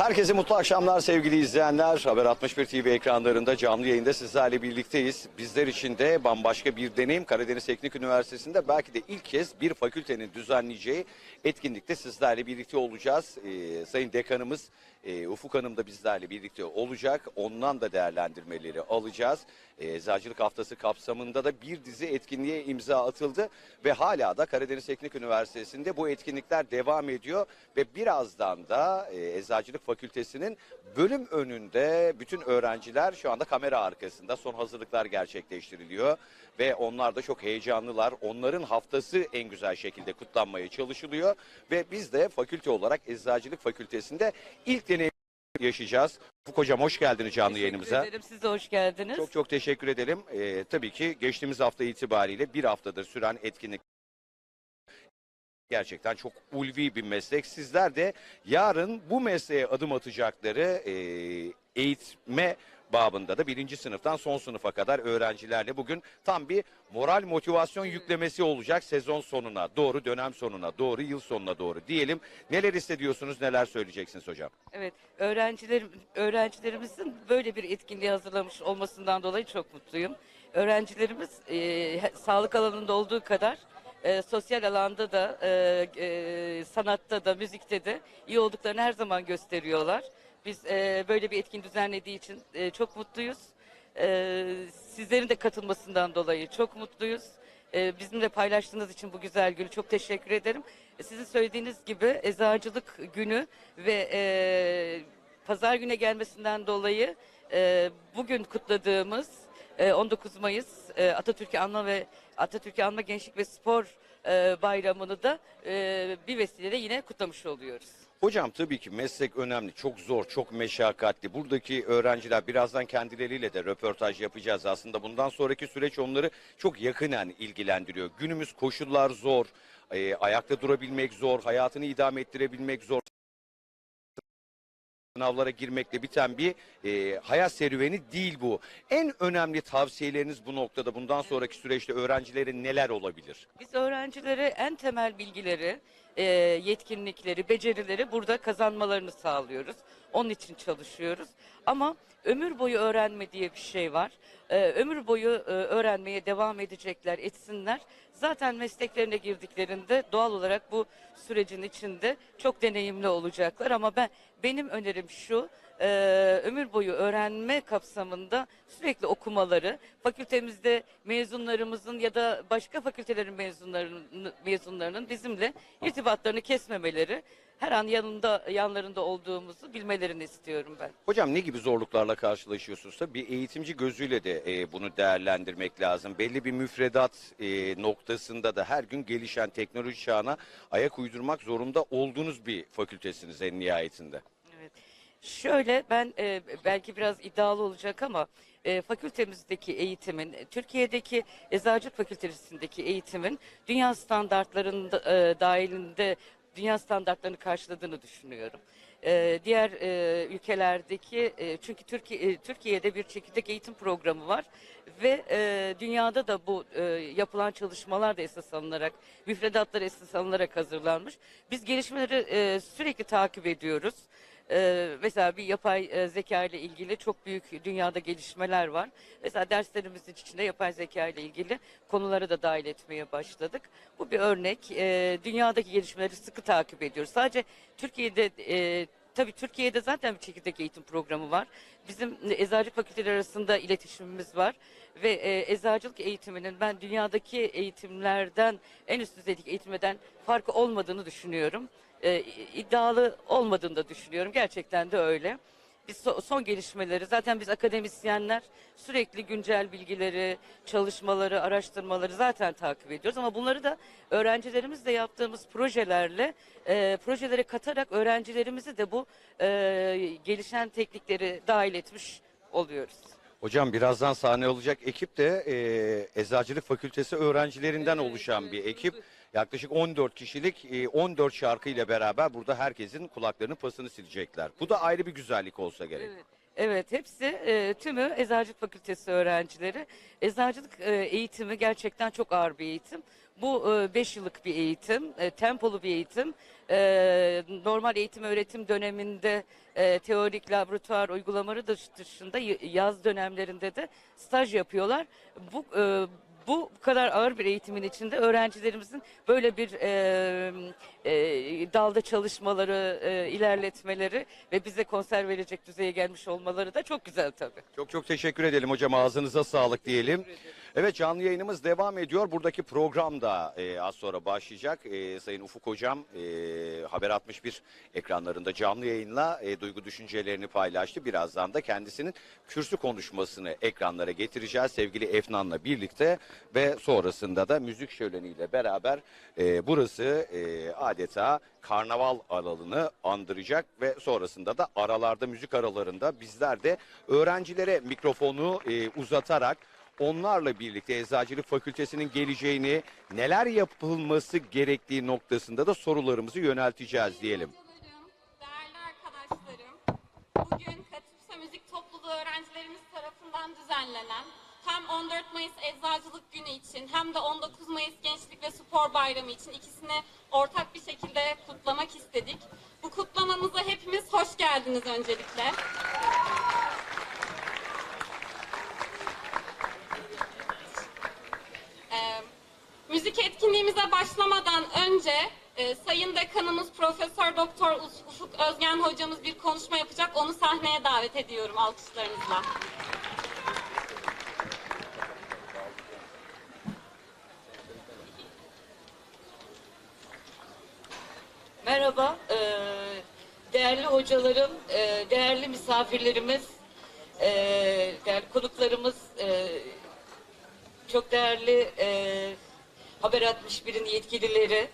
Herkese mutlu akşamlar sevgili izleyenler. Haber 61 TV ekranlarında canlı yayında sizlerle birlikteyiz. Bizler için de bambaşka bir deneyim. Karadeniz Teknik Üniversitesi'nde belki de ilk kez bir fakültenin düzenleyeceği etkinlikte sizlerle birlikte olacağız. Ee, Sayın Dekanımız e, Ufuk Hanım da bizlerle birlikte olacak. Ondan da değerlendirmeleri alacağız. Ee, Eczacılık Haftası kapsamında da bir dizi etkinliğe imza atıldı ve hala da Karadeniz Teknik Üniversitesi'nde bu etkinlikler devam ediyor ve birazdan da e, Eczacılık Fakültesi'nin bölüm önünde bütün öğrenciler şu anda kamera arkasında son hazırlıklar gerçekleştiriliyor ve onlar da çok heyecanlılar. Onların haftası en güzel şekilde kutlanmaya çalışılıyor ve biz de fakülte olarak Eczacılık Fakültesi'nde ilk deneyim yaşayacağız. Ufuk Hocam hoş geldiniz canlı yayınımıza. Teşekkür ederim. Siz de hoş geldiniz. Çok çok teşekkür ederim. Ee, tabii ki geçtiğimiz hafta itibariyle bir haftadır süren etkinlik gerçekten çok ulvi bir meslek. Sizler de yarın bu mesleğe adım atacakları e, eğitme babında da birinci sınıftan son sınıfa kadar öğrencilerle bugün tam bir moral motivasyon yüklemesi olacak sezon sonuna doğru dönem sonuna doğru yıl sonuna doğru diyelim. Neler hissediyorsunuz neler söyleyeceksiniz hocam? Evet, öğrencilerim öğrencilerimizin böyle bir etkinliği hazırlamış olmasından dolayı çok mutluyum. Öğrencilerimiz e, sağlık alanında olduğu kadar e, sosyal alanda da, e, e, sanatta da, müzikte de iyi olduklarını her zaman gösteriyorlar. Biz e, böyle bir etkin düzenlediği için e, çok mutluyuz. E, sizlerin de katılmasından dolayı çok mutluyuz. E, bizimle paylaştığınız için bu güzel günü çok teşekkür ederim. E, Sizin söylediğiniz gibi eczacılık günü ve e, pazar güne gelmesinden dolayı e, bugün kutladığımız e, 19 Mayıs e, Atatürk'ü anma ve Atatürk'ü anma Gençlik ve Spor e, Bayramı'nı da e, bir vesileyle yine kutlamış oluyoruz. Hocam tabii ki meslek önemli, çok zor, çok meşakkatli. Buradaki öğrenciler birazdan kendileriyle de röportaj yapacağız aslında. Bundan sonraki süreç onları çok yakinen ilgilendiriyor. Günümüz koşullar zor, e, ayakta durabilmek zor, hayatını idame ettirebilmek zor. Sınavlara girmekle biten bir e, hayat serüveni değil bu. En önemli tavsiyeleriniz bu noktada bundan sonraki süreçte öğrencilerin neler olabilir? Biz öğrencilere en temel bilgileri, e, yetkinlikleri, becerileri burada kazanmalarını sağlıyoruz. Onun için çalışıyoruz. Ama ömür boyu öğrenme diye bir şey var. E, ömür boyu e, öğrenmeye devam edecekler, etsinler. Zaten mesleklerine girdiklerinde doğal olarak bu sürecin içinde çok deneyimli olacaklar. Ama ben benim önerim şu, e, ömür boyu öğrenme kapsamında sürekli okumaları, fakültemizde mezunlarımızın ya da başka fakültelerin mezunlarının, mezunlarının bizimle irtibatlarını kesmemeleri, her an yanında yanlarında olduğumuzu bilmelerini istiyorum ben. Hocam ne gibi zorluklarla karşılaşıyorsunuz? Tabii bir eğitimci gözüyle de e, bunu değerlendirmek lazım. Belli bir müfredat e, noktasında da her gün gelişen teknoloji çağına ayak uydurmak zorunda olduğunuz bir fakültesiniz en nihayetinde. Evet. Şöyle ben e, belki biraz iddialı olacak ama e, fakültemizdeki eğitimin, Türkiye'deki Eczacılık Fakültesindeki eğitimin dünya standartlarında e, dahilinde dünya standartlarını karşıladığını düşünüyorum. E, diğer e, ülkelerdeki e, çünkü Türkiye e, Türkiye'de bir çekirdek eğitim programı var ve e, dünyada da bu e, yapılan çalışmalar da esas alınarak müfredatlar esas alınarak hazırlanmış. Biz gelişmeleri e, sürekli takip ediyoruz. Ee, mesela bir yapay e, zeka ile ilgili çok büyük dünyada gelişmeler var. Mesela derslerimizin içinde yapay zeka ile ilgili konuları da dahil etmeye başladık. Bu bir örnek. Ee, dünyadaki gelişmeleri sıkı takip ediyoruz. Sadece Türkiye'de e, Tabii Türkiye'de zaten bir çekirdek eğitim programı var. Bizim eczacılık fakülteleri arasında iletişimimiz var. Ve e, eczacılık eğitiminin ben dünyadaki eğitimlerden, en üst düzeydeki eğitimden farkı olmadığını düşünüyorum. E, iddialı olmadığını da düşünüyorum. Gerçekten de öyle. Biz so- son gelişmeleri zaten biz akademisyenler sürekli güncel bilgileri, çalışmaları, araştırmaları zaten takip ediyoruz ama bunları da öğrencilerimizle yaptığımız projelerle e, projelere katarak öğrencilerimizi de bu e, gelişen teknikleri dahil etmiş oluyoruz. Hocam birazdan sahne olacak ekip de e, Eczacılık Fakültesi öğrencilerinden Evet, oluşan evet, bir evet. Yaklaşık 14 kişilik e, 14 şarkı ile beraber burada herkesin kulaklarının pasını silecekler. Bu da ayrı bir güzellik olsa gerek. Evet. Evet, hepsi e, tümü Eczacılık Fakültesi öğrencileri. Eczacılık e, eğitimi gerçekten çok ağır bir eğitim. Bu 5 yıllık bir eğitim, e, tempolu bir eğitim. E, normal eğitim öğretim döneminde e, teorik laboratuvar uygulamaları dış- dışında yaz dönemlerinde de staj yapıyorlar. Bu e, bu kadar ağır bir eğitimin içinde öğrencilerimizin böyle bir e, e, dalda çalışmaları, e, ilerletmeleri ve bize konser verecek düzeye gelmiş olmaları da çok güzel tabii. Çok çok teşekkür edelim hocam. Ağzınıza sağlık diyelim. Evet canlı yayınımız devam ediyor. Buradaki program da e, az sonra başlayacak. E, Sayın Ufuk Hocam e, Haber 61 ekranlarında canlı yayınla e, duygu düşüncelerini paylaştı. Birazdan da kendisinin kürsü konuşmasını ekranlara getireceğiz sevgili Efnan'la birlikte ve sonrasında da müzik şöleniyle beraber e, burası e, adeta karnaval alanını andıracak ve sonrasında da aralarda müzik aralarında bizler de öğrencilere mikrofonu e, uzatarak onlarla birlikte Eczacılık Fakültesinin geleceğini, neler yapılması gerektiği noktasında da sorularımızı yönelteceğiz diyelim. Değerli arkadaşlarım, bugün Katipsa Müzik Topluluğu öğrencilerimiz tarafından düzenlenen hem 14 Mayıs Eczacılık Günü için hem de 19 Mayıs Gençlik ve Spor Bayramı için ikisini ortak bir şekilde kutlamak istedik. Bu kutlamamıza hepimiz hoş geldiniz öncelikle. Ee, müzik etkinliğimize başlamadan önce e, Sayın Dekanımız Profesör Doktor Uf- Ufuk Özgen hocamız bir konuşma yapacak. Onu sahneye davet ediyorum alkışlarınızla. Merhaba, eee, değerli hocalarım, eee, değerli misafirlerimiz, eee, değerli konuklarımız, eee, çok değerli eee, Haber 61'in yetkilileri.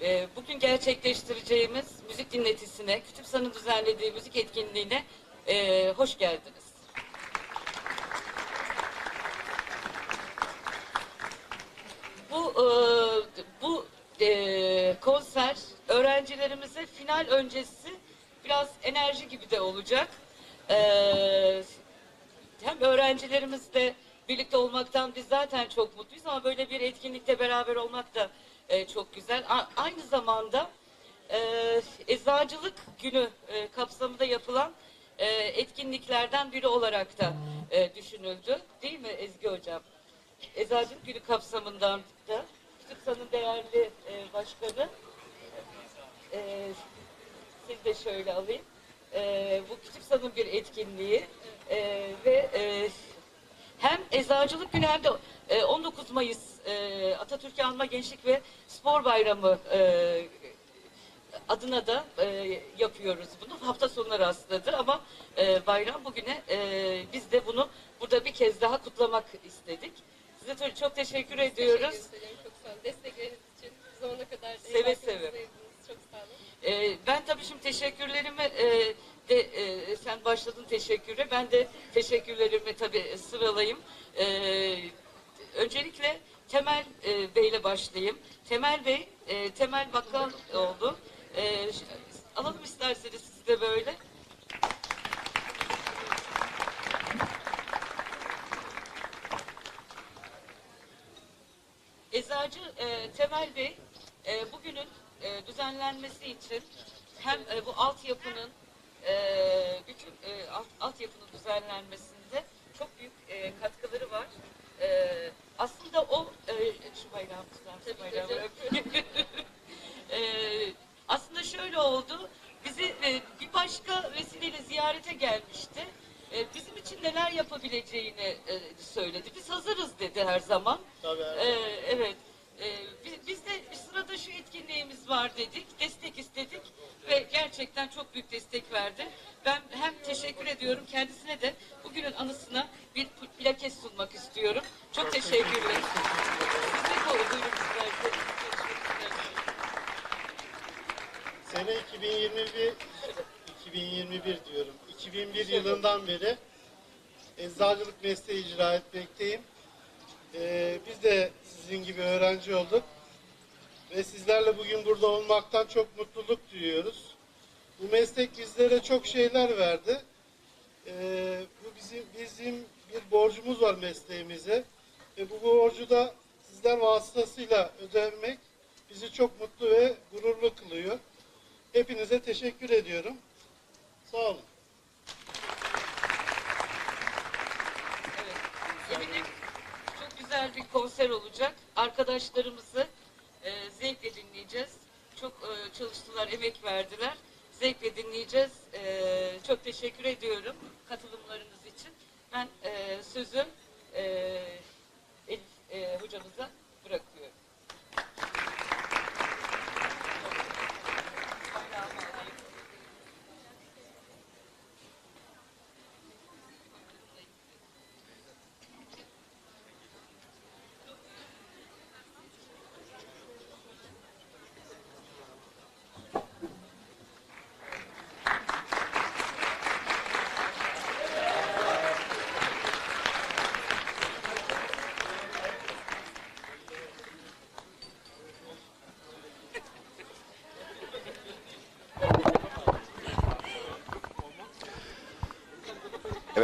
Eee, bugün gerçekleştireceğimiz müzik dinletisine, Kütüpsan'ın düzenlediği müzik etkinliğine eee, hoş geldiniz. Bu e, bu e, konser öğrencilerimize final öncesi biraz enerji gibi de olacak. E, hem öğrencilerimizle birlikte olmaktan biz zaten çok mutluyuz ama böyle bir etkinlikte beraber olmak da e, çok güzel. A- aynı zamanda e, Eczacılık Günü e, kapsamında yapılan e, etkinliklerden biri olarak da e, düşünüldü. Değil mi Ezgi Hocam? Eczacılık Günü kapsamından da Kütüpsan'ın değerli e, başkanı e, siz de şöyle alayım. E, bu Kütüpsan'ın bir etkinliği e, ve e, hem Eczacılık Günü hem de e, 19 Mayıs e, Atatürk'ü Anma Gençlik ve Spor Bayramı e, adına da e, yapıyoruz bunu. Hafta sonuna rastladı ama e, bayram bugüne e, biz de bunu burada bir kez daha kutlamak istedik. Size çok- çok teşekkür ediyoruz. Teşekkür ederim çok sağ olun. Destekleriniz için sonuna kadar Seve seve. Çok sağ olun. E, ben tabii şimdi teşekkürlerimi e, de e, sen başladın teşekküre. Ben de teşekkürlerimi tabii sıralayayım. E, öncelikle Temel e, Bey'le başlayayım. Temel Bey, e, Temel Bakkal oldu. E, alalım isterseniz siz de böyle. Eczacı e, Temel Bey e, bugünün e, düzenlenmesi için hem e, bu altyapının e, bütün e, alt, altyapının düzenlenmesinde çok büyük e, katkıları var. E, aslında o e, şu bayrağı tutar Bayrağı. E, aslında şöyle oldu. Bizi e, bir başka vesileyle ziyarete gelmişti. E, bizim için neler yapabileceğini e, söyledi. Biz hazırız dedi her zaman. Tabii, her E, evet. E, biz, biz de sırada şu etkinliğimiz var dedik. Destek istedik ve gerçekten çok büyük destek verdi. Ben hem teşekkür ediyorum kendisine de bugünün anısına bir plaket sunmak istiyorum. Çok, teşekkürler. Sene 2021 2021 diyorum. 2001 yılından beri eczacılık mesleği icra etmekteyim. Ee, biz de sizin gibi öğrenci olduk. Ve sizlerle bugün burada olmaktan çok mutluluk duyuyoruz. Bu meslek bizlere çok şeyler verdi. Ee, bu bizim bizim bir borcumuz var mesleğimize. Ve bu borcu da sizler vasıtasıyla ödemek bizi çok mutlu ve gururlu kılıyor. Hepinize teşekkür ediyorum. Sağ olun. Evet. Eminim çok güzel bir konser olacak. Arkadaşlarımızı e, zevkle dinleyeceğiz. Çok e, çalıştılar, emek verdiler. Zevkle dinleyeceğiz. E, çok teşekkür ediyorum katılımlarınız için. Ben e, sözü e, Elif e, hocamıza bırakıyorum.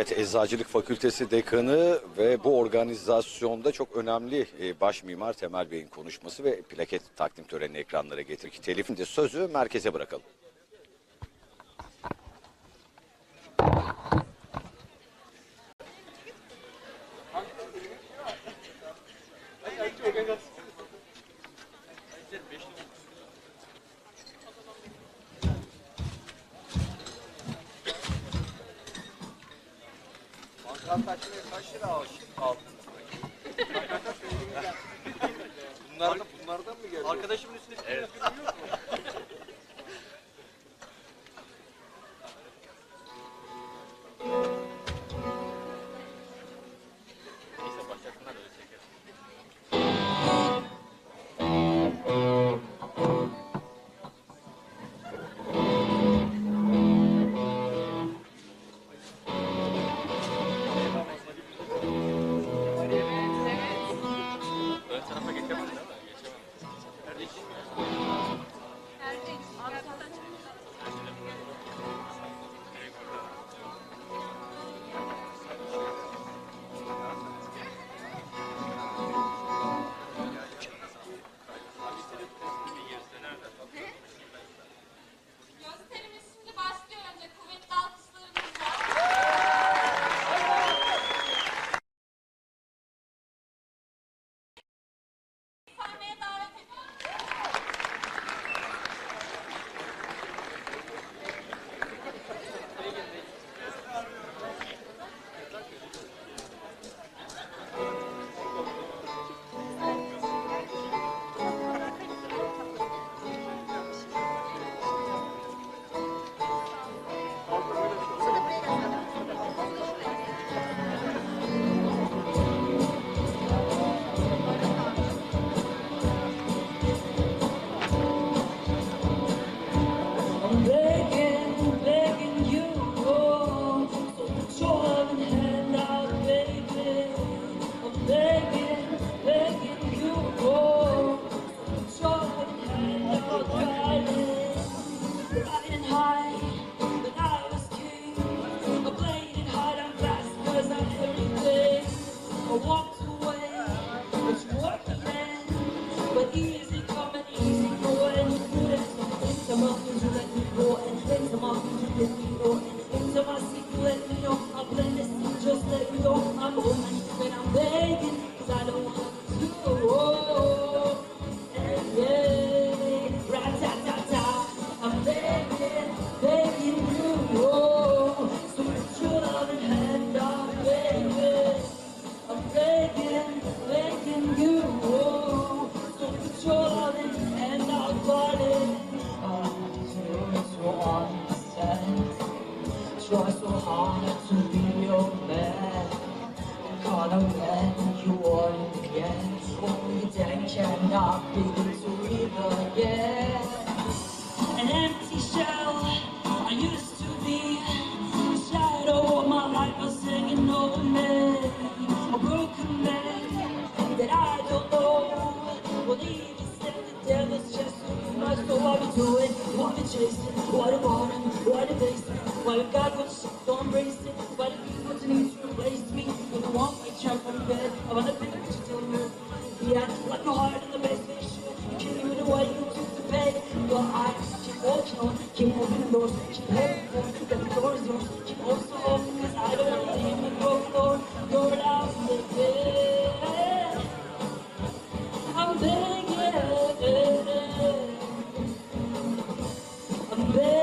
Evet Eczacılık Fakültesi Dekanı ve bu organizasyonda çok önemli e, baş mimar Temel Bey'in konuşması ve plaket takdim törenini ekranlara getirdik. Telif'in de sözü merkeze bırakalım. Arkadaşımın üstünde evet. pictures, what a bottom, what a basement, what a god would They